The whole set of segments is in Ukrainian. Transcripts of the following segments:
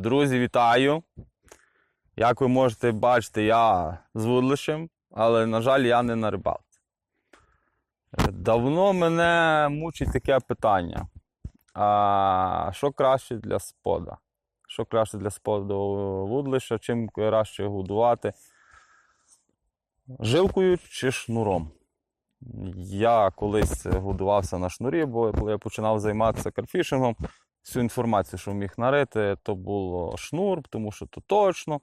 Друзі, вітаю! Як ви можете бачити, я з вудлищем, але, на жаль, я не на рибалці. Давно мене мучить таке питання. А що краще для спода? Що краще для споду вудлища, чим краще годувати? Жилкою чи шнуром? Я колись годувався на шнурі, бо коли я починав займатися карфішингом, всю інформацію, що міг нарити, то було шнур, тому що то точно.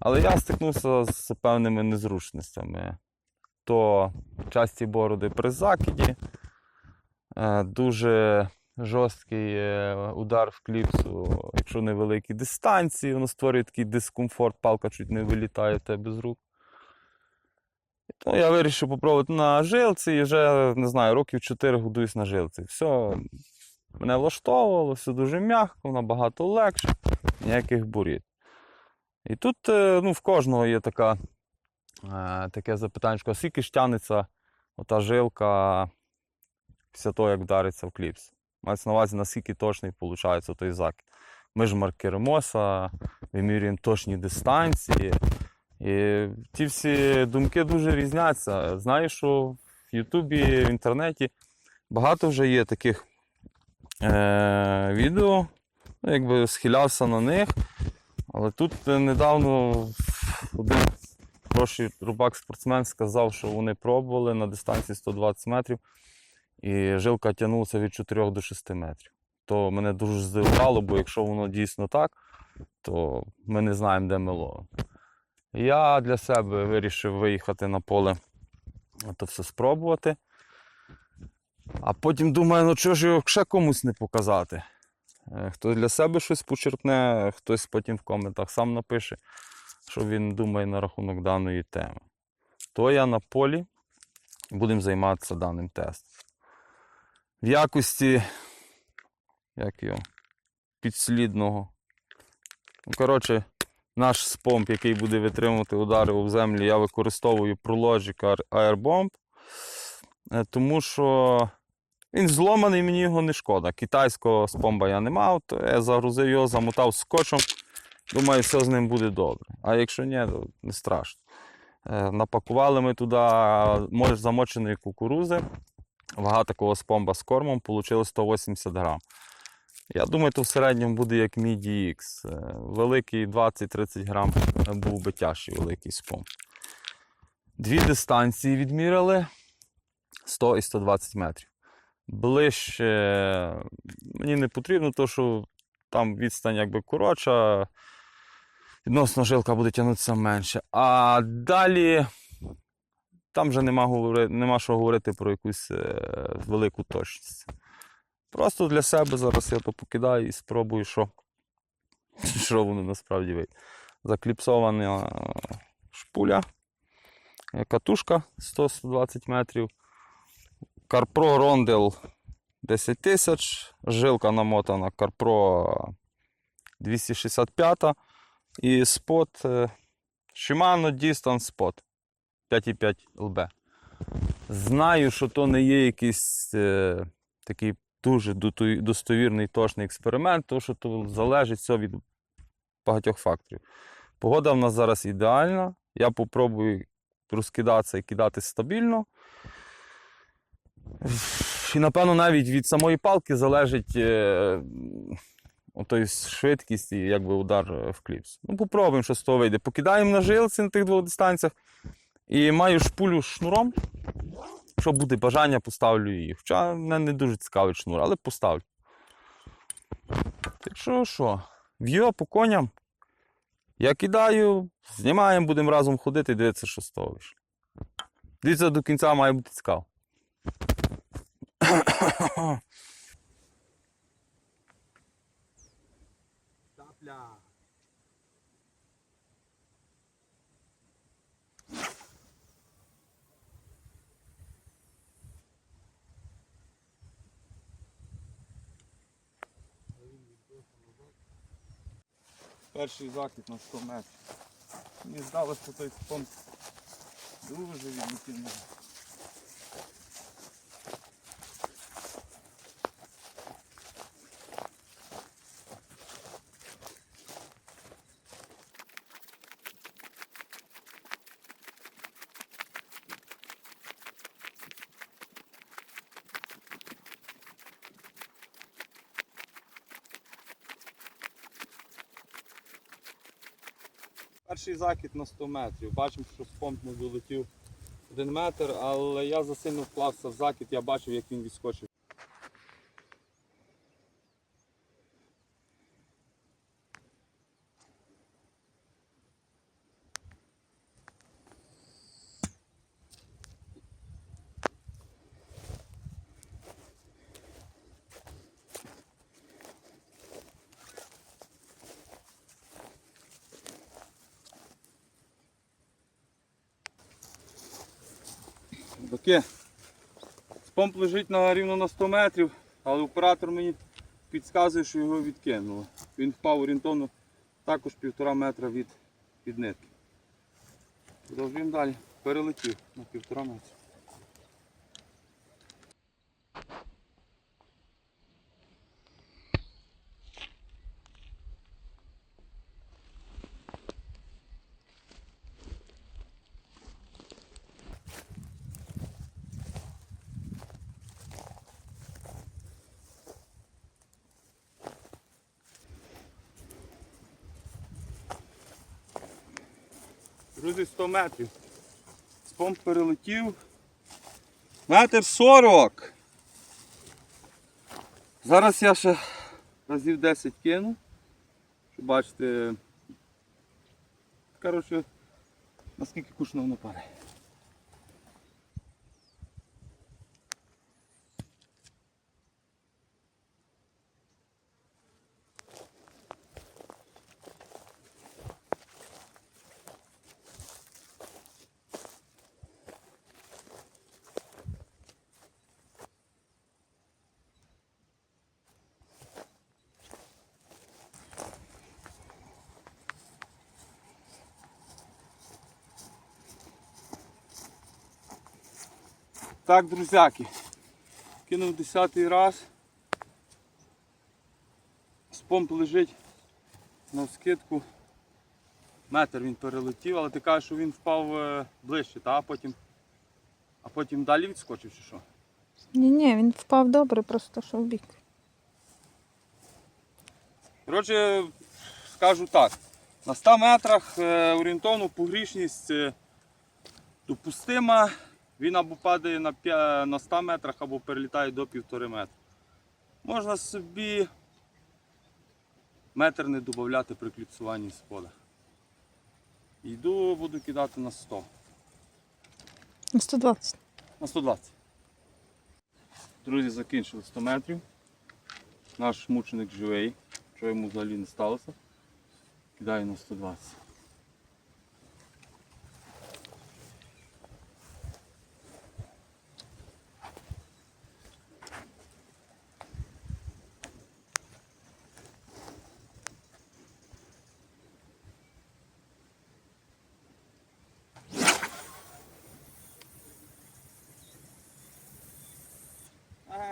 Але я стикнувся з певними незручностями. То часті бороди при закиді, е, дуже жорсткий е, удар в кліпсу, якщо невеликі дистанції, воно створює такий дискомфорт, палка чуть не вилітає в тебе з рук. То я вирішив попробувати на жилці і вже, не знаю, років 4 годуюсь на жилці. Все мене влаштовувало, все дуже м'яко, набагато легше, ніяких буріт. І тут е, ну, в кожного є така, е, таке запитання, а скільки ж тягнеться ота жилка після того, як вдариться в кліпс. Мається на увазі, наскільки точний виходить той закид. Ми ж маркеримося, вимірюємо точні дистанції. І ті всі думки дуже різняться. Знаю, що в Ютубі, в інтернеті багато вже є таких е- відео, ну, якби схилявся на них. Але тут е, недавно один хороший рубак-спортсмен сказав, що вони пробували на дистанції 120 метрів, і жилка тягнулася від 4 до 6 метрів. То мене дуже здивувало, бо якщо воно дійсно так, то ми не знаємо, де ми ловимо. Я для себе вирішив виїхати на поле, то все спробувати. А потім думаю, ну чого ж його ще комусь не показати. Е, Хто для себе щось почерпне, хтось потім в коментах сам напише, що він думає на рахунок даної теми. То я на полі будемо займатися даним тестом. В якості як його, підслідного. Ну, коротше, наш спомп, який буде витримувати удари у землі, я використовую Prologic Airbomb, е, тому що він зломаний, мені його не шкода. Китайського спомба я не мав, то я загрузив його, замотав скотчем. Думаю, все з ним буде добре. А якщо ні, то не страшно. Е, Напакували ми туди може, замоченої кукурузи. Вага такого спомба з кормом вийшло 180 грам. Я думаю, то в середньому буде як Міді X. Е, Великий 20-30 грам був би тяжчий великий спомб. Дві дистанції відміряли 100 і 120 метрів. Ближче мені не потрібно, тому що там відстань якби коротша, відносно жилка буде тягнутися менше. А далі там вже нема, нема що говорити про якусь е, велику точність. Просто для себе зараз я то покидаю і спробую, що, що воно насправді вийде. Закліпсована е, шпуля, е, катушка 100-120 метрів. Карпро Рондел 10 тисяч, жилка намотана Карпро 265 і спот е, Shimano Distance Spot 5,5 LB. Знаю, що то не є якийсь е, такий дуже достовірний точний експеримент, тому що то залежить все від багатьох факторів. Погода в нас зараз ідеальна. Я попробую розкидатися і кидати стабільно. І, напевно, навіть від самої палки залежить е, отой швидкість і якби удар е, в кліпс. Ну, попробуємо, що з того вийде. Покидаємо на жилці на тих двох дистанціях. І маю шпулю шнуром. Якщо буде бажання, поставлю її. Хоча мене не дуже цікавить шнур, але поставлю. Так що, що, в'йо по коням. Я кидаю, знімаємо, будемо разом ходити і дивитися, що з того вийшло. Дивіться до кінця має бути цікаво. Тапля. Перший закид на 100 метрів. Мені здалося, що той спон дуже відлетів. Перший закид на 100 метрів. Бачимо, що з помп не долетів один метр, але я засильно вклався в закид, я бачив, як він відскочив. Таке. Помп лежить на рівно на 100 метрів, але оператор мені підказує, що його відкинуло. Він впав орієнтовно також півтора метра від, від нитки. Продовжуємо далі. Перелетів на півтора метра. Друзі, 100 метрів. З помп перелетів. Метр 40. Зараз я ще разів 10 кину. Бачите. Коротше, наскільки кушно воно падає. Так, друзяки, кинув десятий раз. З помп лежить на скидку. Метр він перелетів, але ти кажеш, що він впав е, ближче, та? а потім, а потім далі відскочив чи що? Ні, ні, він впав добре, просто що в бік. Коротше, скажу так, на 100 метрах е, орієнтовно погрішність е, допустима. Він або падає на, 100 метрах, або перелітає до півтори метра. Можна собі метр не додати при кліпсуванні спода. Йду, буду кидати на 100. На 120. На 120. Друзі, закінчили 100 метрів. Наш мученик живий, що йому взагалі не сталося. Кидаю на 120.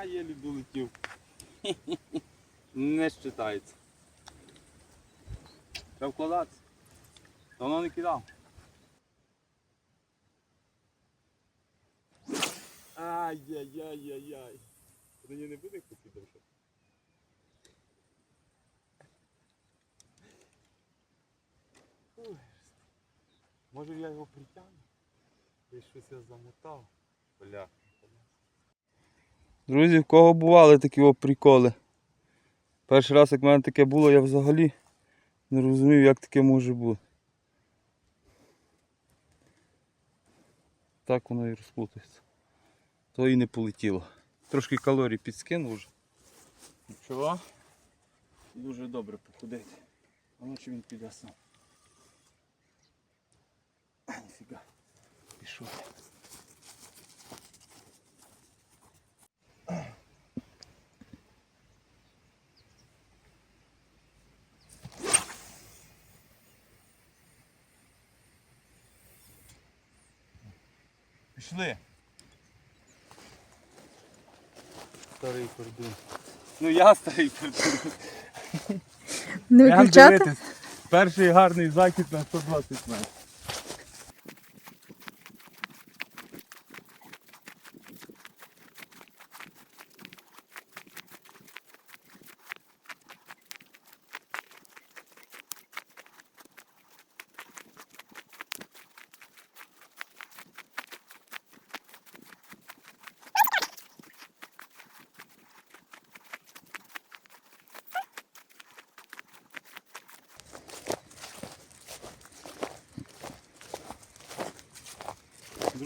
А, єлі долетів. Не считається. Треба вкладатися. Давно не кидав. Ай-яй-яй-яй-яй. Мені не буде піде вже? Може я його притягну? Я щось я замотав. Бля. Друзі, в кого бували такі приколи? Перший раз, як в мене таке було, я взагалі не розумів, як таке може бути. Так воно і розплутається. То і не полетіло. Трошки калорій підскинув вже. Нічого. Дуже добре походити. А ночі він піде сам. Ніфіга. Пішов. Пішли. Старий пердун. Ну я старий кордон. Не виключати? Перший гарний захід на 120 метрів.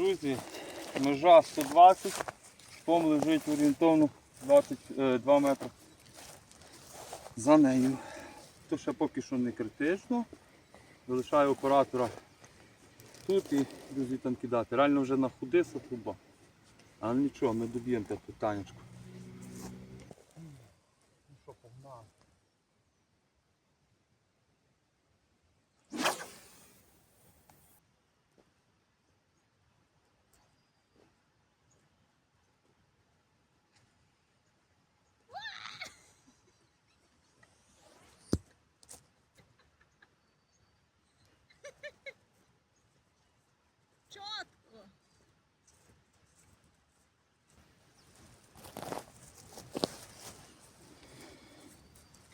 Друзі, межа 120, пом лежить орієнтовно 22 метри за нею. То ще поки що не критично. Залишаю оператора тут і друзі там кидати. Реально вже на худиса труба. Але нічого, ми доб'ємо те питаннячко. Ну що, погнали. Чітко.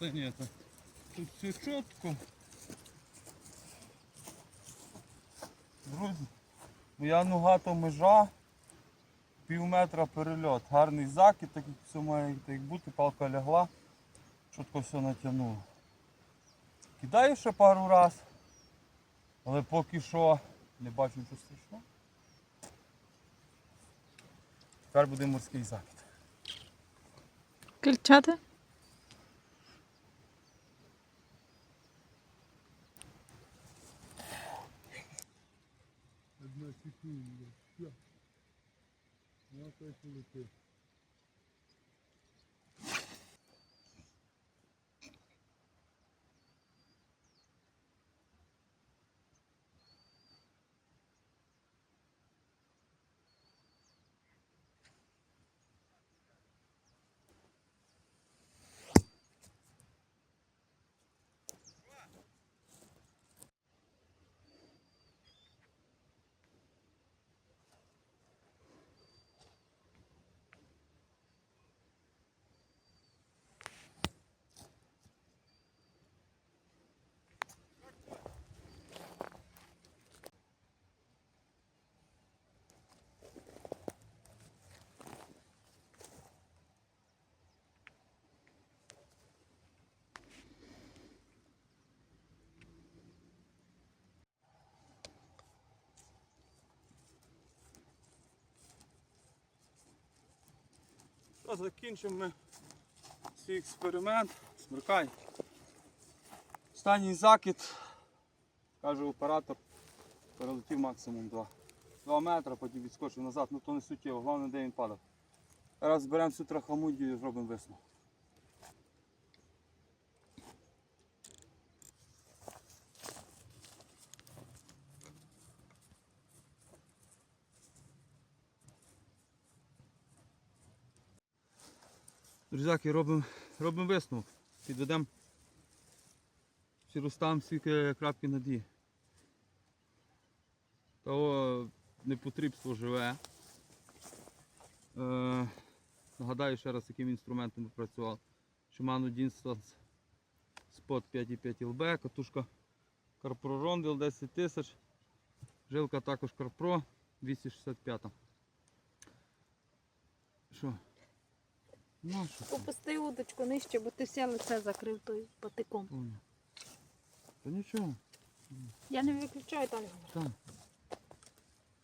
Та ні, тут все чітко. Друзі, моя нога то межа, пів метра перельот. Гарний закид, так як все має так бути, палка лягла, чітко все натягнуло. Кидаю ще пару раз, але поки що не бачу нічого страшного. Тепер буде морський закид. Кричати? Одна секунда. Все. Ну, так Та закінчимо ми свій експеримент. Смеркай. Останній закид, каже оператор, перелетів максимум 2. 2 метри, потім відскочив назад, ну то не суттєво, головне де він падав. Зараз зберемо всю трахамудію і зробимо висновок. Друзяки, робимо робимо висновок. Підведемо розставимо всі крапки над «і». Того непотрібство живе. Е, нагадаю ще раз, яким інструментом працював. Shimano Distance Spot 5,5 LB, катушка CarPro Rondel 10 тисяч. Жилка також CarPro 265. Що? Попусти удочку нижче, бо ти все лице закрив той патиком. Та нічого, Я не виключаю там. там.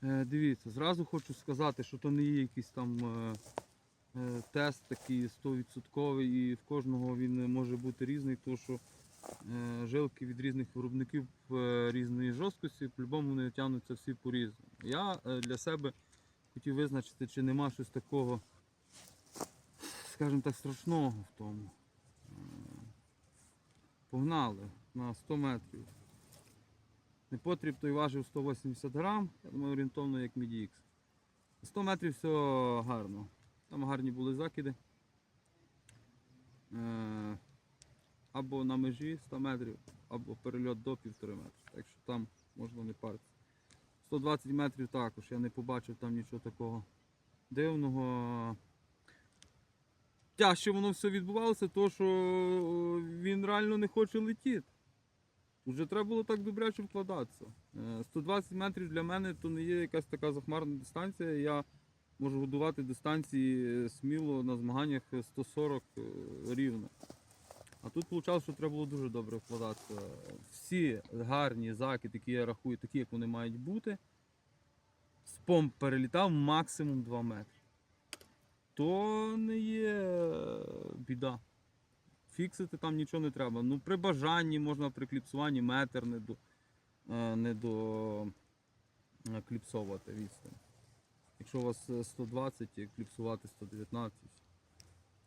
Е, дивіться, зразу хочу сказати, що то не є якийсь там е, е, тест такий 100% і в кожного він може бути різний, тому що е, жилки від різних виробників е, різної жорсткості, по-любому вони тягнуться всі по-різному. Я е, для себе хотів визначити, чи нема щось такого, скажімо так, страшного в тому. Е, Погнали на 100 метрів. Непотріб той важив 180 грам, я думаю, орієнтовно як MIDI-X. 100 метрів все гарно. Там гарні були закиди. Е, Або на межі 100 метрів, або перельот до 1,5 метра. Так що там можна не паритися. 120 метрів також, я не побачив там нічого такого дивного. Тяжче воно все відбувалося, то що він реально не хоче летіти. Вже треба було так добряче вкладатися. Е, 120 метрів для мене то не є якась така захмарна дистанція. Я можу годувати дистанції сміло на змаганнях 140 е, рівно. А тут виходило, що треба було дуже добре вкладатися. Всі гарні закиди, які я рахую, такі, як вони мають бути. з помп перелітав максимум 2 метри. То не є е, біда. Фіксити там нічого не треба. Ну, при бажанні можна при кліпсуванні метр не до, е, не до е, кліпсовувати відстань. Якщо у вас е, 120, і кліпсувати 119.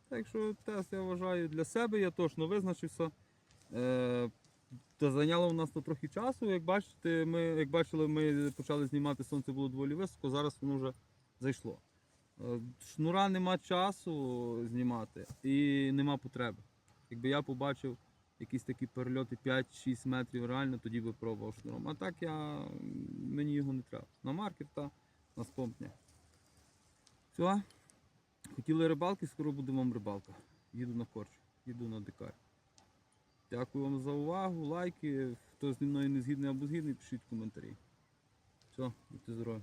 Так що тест я вважаю для себе, я точно визначився. Та зайняло у нас то трохи часу. Як бачите, ми, як бачили, ми почали знімати сонце було доволі високо, зараз воно вже зайшло. Е, Шнура нема часу знімати і нема потреби. Якби я побачив якісь такі перельоти 5-6 метрів реально, тоді би пробував шнуром. А так я, мені його не треба. На маркет та на спомпня. Все. Хотіли рибалки, скоро буде вам рибалка. Їду на корч, їду на дикар. Дякую вам за увагу, лайки. Хто зі мною не згідний або згідний, пишіть коментарі. Все, будьте здорові.